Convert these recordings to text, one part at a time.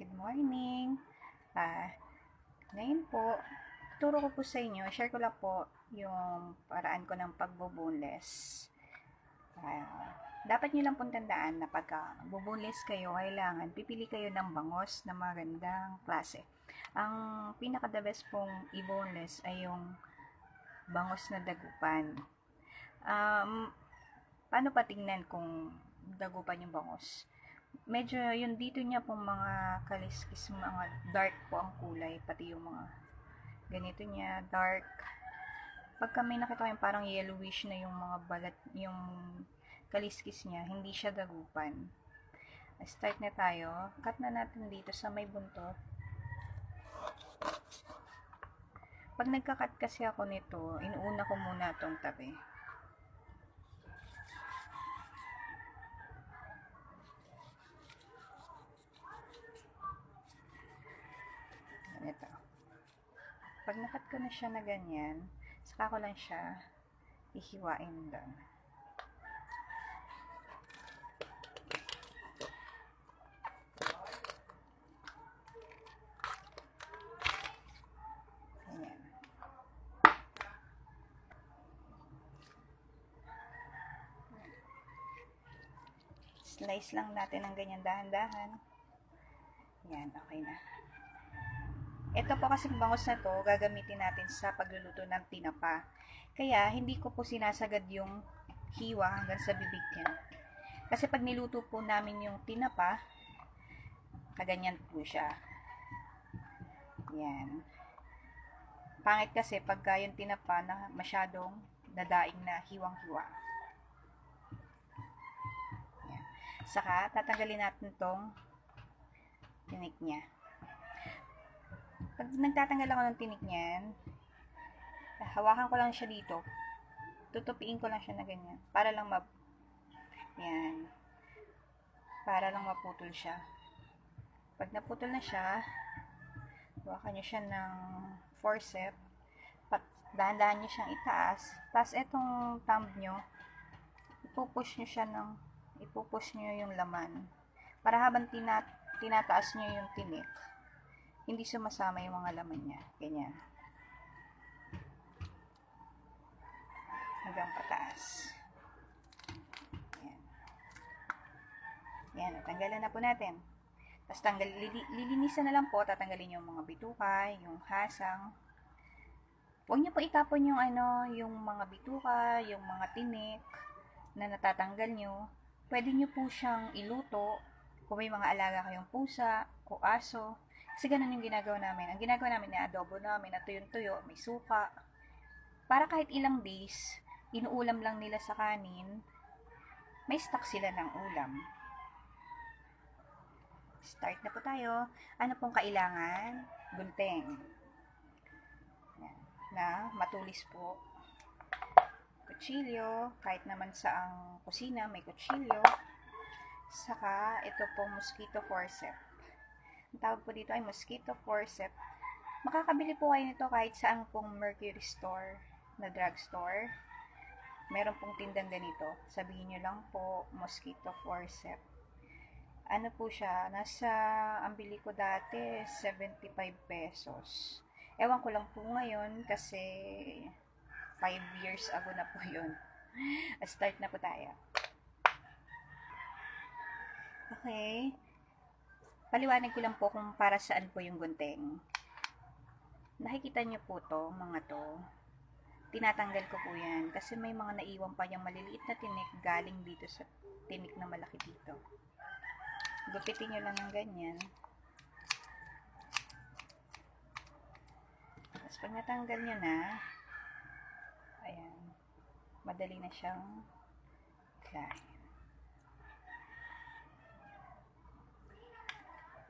Good morning. Ah, ngayon po, turo ko po sa inyo, share ko lang po yung paraan ko ng pagbo-boneless. Ah, dapat nyo lang pong tandaan na pagka bubunless kayo, kailangan pipili kayo ng bangos na magandang klase. Ang pinaka the best pong i-boneless ay yung bangos na dagupan. Um, paano pa tingnan kung dagupan yung bangos? Medyo yung dito niya pong mga kaliskis, mga dark po ang kulay, pati yung mga ganito niya, dark. Pagka may nakita kayong parang yellowish na yung mga balat, yung kaliskis niya, hindi siya dagupan. Start na tayo. Cut na natin dito sa may buntot. Pag nagka-cut kasi ako nito, inuuna ko muna itong tabi. Ganito. Pag nakat ko na siya na ganyan, saka ko lang siya ihiwain. Ganyan. Slice lang natin ng ganyan dahan-dahan. Yan, okay na. Ito po kasing bangos na to, gagamitin natin sa pagluluto ng tinapa. Kaya, hindi ko po sinasagad yung hiwa hanggang sa bibig niya. Kasi pag niluto po namin yung tinapa, kaganyan po siya. Yan. Pangit kasi pagka yung tinapa na masyadong dadaing na hiwang-hiwa. Saka, tatanggalin natin tong tinik niya. Pag nagtatanggal ako ng tinik niyan, hawakan ko lang siya dito. Tutupiin ko lang siya na ganyan. Para lang map... Yan. Para lang maputol siya. Pag naputol na siya, hawakan nyo siya ng forceps. Pat, dahan-dahan nyo siyang itaas. Tapos, etong thumb nyo, ipupush nyo siya ng, ipupush nyo yung laman. Para habang tinat, tinataas nyo yung tinik, hindi sumasama yung mga laman niya. Ganyan. Hanggang pataas. Yan. Yan. Tanggalan na po natin. Tapos tanggal, lili, lilinisan na lang po. Tatanggalin yung mga bituka, yung hasang. Huwag niyo po itapon yung ano, yung mga bituka, yung mga tinik na natatanggal nyo. Pwede niyo po siyang iluto kung may mga alaga kayong pusa o aso. Kasi ganun yung ginagawa namin. Ang ginagawa namin na adobo namin, na tuyo-tuyo, may suka. Para kahit ilang days, inuulam lang nila sa kanin, may stock sila ng ulam. Start na po tayo. Ano pong kailangan? Gunting. Na matulis po. Kutsilyo. Kahit naman sa ang kusina, may kutsilyo. Saka, ito pong mosquito forceps. Ang tawag po dito ay mosquito forceps. Makakabili po kayo nito kahit saan pong Mercury store na drugstore. Meron pong tindang ganito. Sabihin nyo lang po, mosquito forceps. Ano po siya, nasa, ang bili ko dati, 75 pesos. Ewan ko lang po ngayon kasi 5 years ago na po yun. Start na po tayo. Okay. Paliwanag ko lang po kung para saan po yung gunting. Nakikita niyo po to, mga to. Tinatanggal ko po yan kasi may mga naiwan pa yung maliliit na tinik galing dito sa tinik na malaki dito. Gupitin nyo lang ng ganyan. Tapos pag natanggal nyo na, ayan, madali na siyang kain.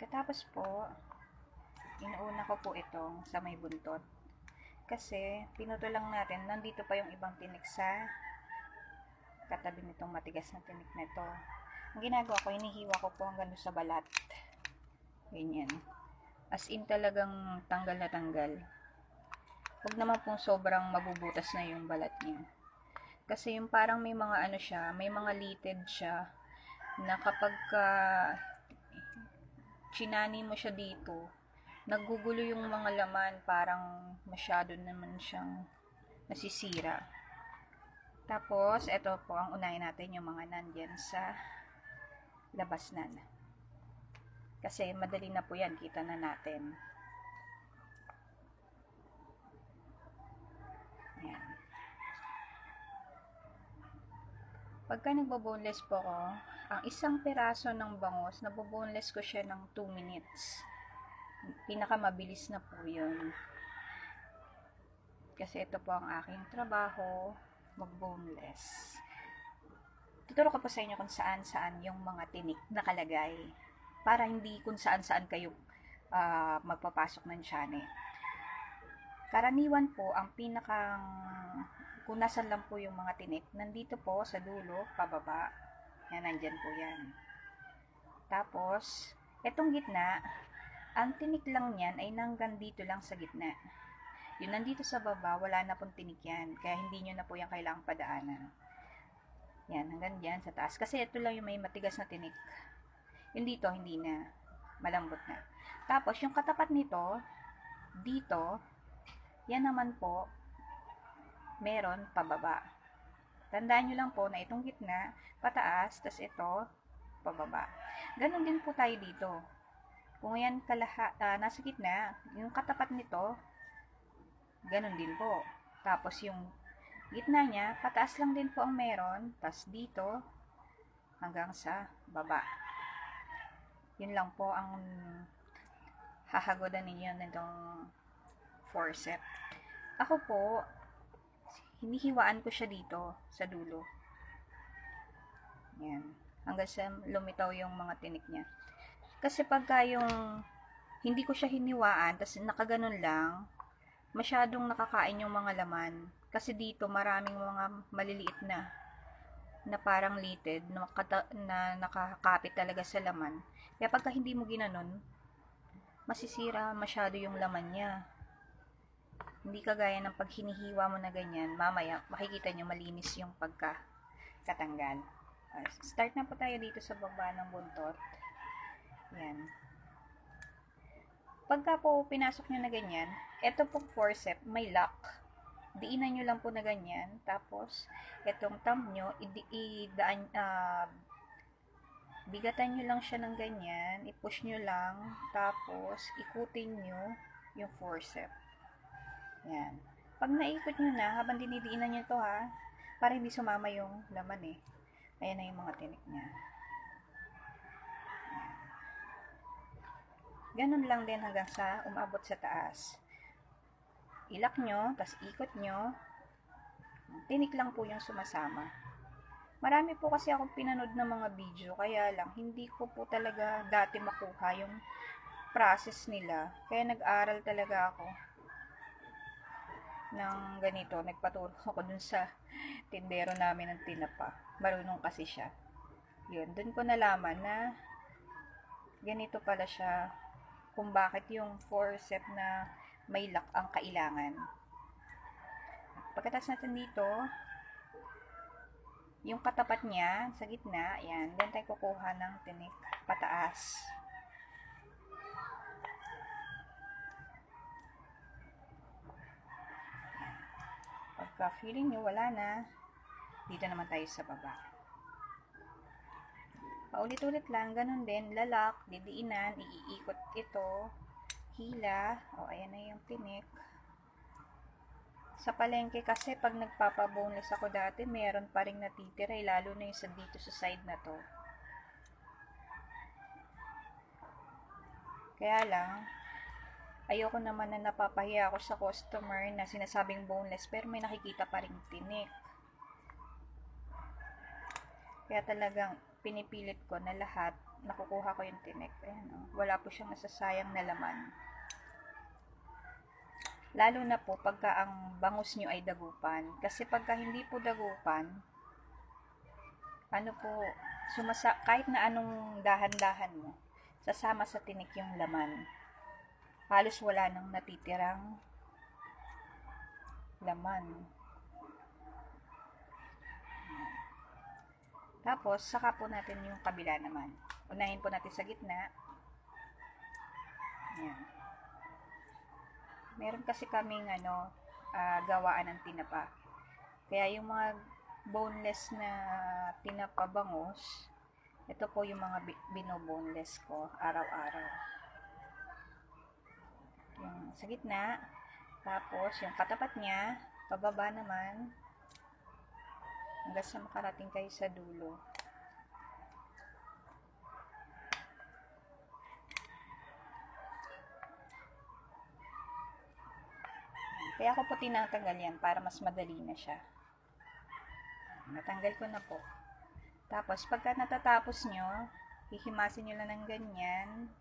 Katapos po, inuuna ko po itong sa may buntot. Kasi, pinuto lang natin, nandito pa yung ibang tinik sa katabi nitong matigas na tinik na ito. Ang ginagawa ko, inihiwa ko po hanggang sa balat. Ganyan. As in talagang tanggal na tanggal. Huwag naman pong sobrang mabubutas na yung balat niya. Kasi yung parang may mga ano siya, may mga litid siya na kapag ka chinani mo siya dito, nagugulo yung mga laman, parang masyado naman siyang nasisira. Tapos, ito po ang unahin natin yung mga nandyan sa labas na. Kasi madali na po yan, kita na natin. Ayan. Pagka nagbo-boneless po ko, ang isang piraso ng bangos, naboboneless ko siya ng 2 minutes. Pinakamabilis na po yun. Kasi ito po ang aking trabaho, mag-boneless. Tuturo ko po sa inyo kung saan-saan yung mga tinik nakalagay para hindi kung saan-saan kayo uh, magpapasok ng tiyan Karaniwan po, ang pinakang, kung nasan lang po yung mga tinik, nandito po sa dulo, pababa. Yan, nandyan po yan. Tapos, etong gitna, ang tinik lang niyan ay nanggang dito lang sa gitna. Yung nandito sa baba, wala na pong tinik yan. Kaya hindi nyo na po yan kailangang padaanan. Yan, hanggang dyan sa taas. Kasi ito lang yung may matigas na tinik. Yung dito, hindi na. Malambot na. Tapos, yung katapat nito, dito, yan naman po, meron pababa. Tandaan nyo lang po na itong gitna, pataas, tas ito, pababa. Ganon din po tayo dito. Kung yan kalaha, uh, nasa gitna, yung katapat nito, ganon din po. Tapos yung gitna niya, pataas lang din po ang meron, tas dito, hanggang sa baba. Yun lang po ang hahagodan ninyo nitong forceps. Ako po, hinihiwaan ko siya dito sa dulo. Yan. Hanggang sa lumitaw yung mga tinik niya. Kasi pagka yung hindi ko siya hiniwaan, tapos nakaganon lang, masyadong nakakain yung mga laman. Kasi dito maraming mga maliliit na na parang litid na, na nakakapit talaga sa laman. Kaya pagka hindi mo ginanon, masisira masyado yung laman niya. Hindi kagaya ng pag hinihiwa mo na ganyan, mamaya makikita nyo malinis yung pagka katanggal. Uh, start na po tayo dito sa baba ng buntot. Yan. Pagka po pinasok nyo na ganyan, ito po forceps, may lock diinan nyo lang po na ganyan. Tapos, itong thumb nyo, idaan, uh, bigatan nyo lang siya ng ganyan. I-push nyo lang. Tapos, ikutin nyo yung forceps. Yan. Pag naikot nyo na, habang dinidiinan nyo to ha, para hindi sumama yung laman eh. Ayan na yung mga tinik niya. Ganun lang din hanggang sa umabot sa taas ilak nyo, tas ikot nyo, tinik lang po yung sumasama. Marami po kasi akong pinanood ng mga video, kaya lang, hindi ko po talaga dati makuha yung process nila. Kaya nag-aral talaga ako ng ganito. Nagpaturo ako dun sa tindero namin ng tinapa. Marunong kasi siya. Yun, dun ko nalaman na ganito pala siya kung bakit yung forceps na may lock ang kailangan. Pagkatapos natin dito, yung katapat niya sa gitna, ayan, then tayo kukuha ng tinik pataas. Pagka feeling nyo wala na, dito naman tayo sa baba. Paulit-ulit lang, ganun din, lalak, didiinan, iiikot ito, hila. O, ayan na yung tinik. Sa palengke kasi, pag nagpapaboneless ako dati, meron pa rin natitira, eh, lalo na yung sa dito sa side na to. Kaya lang, ayoko naman na napapahiya ako sa customer na sinasabing boneless, pero may nakikita pa rin tinik. Kaya talagang pinipilit ko na lahat nakukuha ko yung tinik. Ayan, oh. Wala po siyang nasasayang na laman. Lalo na po pagka ang bangus nyo ay dagupan. Kasi pagka hindi po dagupan, ano po, sumasa, kahit na anong dahan-dahan mo, sasama sa tinik yung laman. Halos wala nang natitirang laman. Tapos, saka po natin yung kabila naman. Unahin po natin sa gitna. Ayan. Meron kasi kaming ano, ah, gawaan ng tinapa. Kaya yung mga boneless na tinapa bangus, ito po yung mga bi- binoboneless ko araw-araw. Yung sa gitna, tapos yung katapat niya, pababa naman, hanggang sa makarating kayo sa dulo. Kaya ako po tinatanggal yan para mas madali na siya. Natanggal ko na po. Tapos, pagka natatapos nyo, hihimasin nyo lang ng ganyan.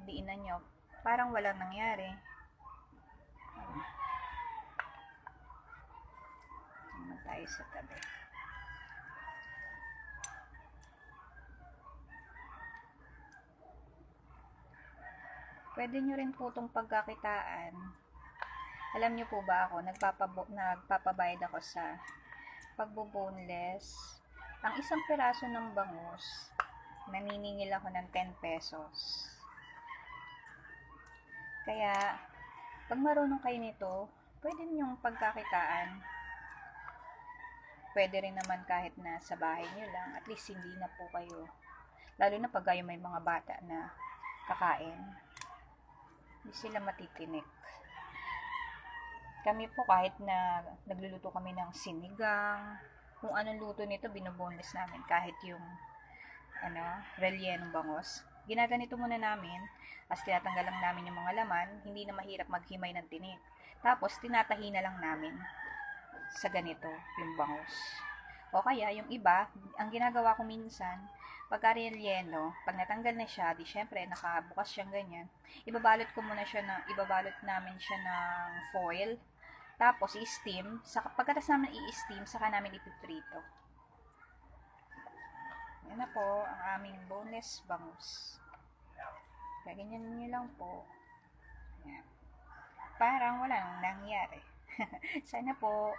Didiinan nyo. Parang walang nangyari. Naman tayo sa tabi. Pwede nyo rin po itong pagkakitaan. Alam nyo po ba ako, nagpapabo, nagpapabayad ako sa pagbuboneless. Ang isang piraso ng bangus, naniningil ako ng 10 pesos. Kaya, pag marunong kayo nito, pwede ninyong pagkakitaan. Pwede rin naman kahit na sa bahay nyo lang, at least hindi na po kayo. Lalo na pag kayo may mga bata na kakain. Hindi sila matitinik. Kami po kahit na nagluluto kami ng sinigang, kung anong luto nito, binuboneless namin. Kahit yung, ano, rellenong bangos. Ginaganito muna namin, as tinatanggal lang namin yung mga laman, hindi na mahirap maghimay ng tinik. Tapos, tinatahi na lang namin sa ganito, yung bangos. O kaya, yung iba, ang ginagawa ko minsan, pagka relleno, pag natanggal na siya, di syempre, nakabukas siyang ganyan, ibabalot ko muna siya na, ibabalot namin siya ng foil, tapos i-steam, sa, pagkatas namin i-steam, saka namin ipiprito. Yan na po, ang aming boneless bangus. Kaya ganyan nyo lang po. Yan. Parang walang nangyari. Sana po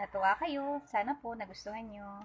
natuwa kayo. Sana po nagustuhan nyo.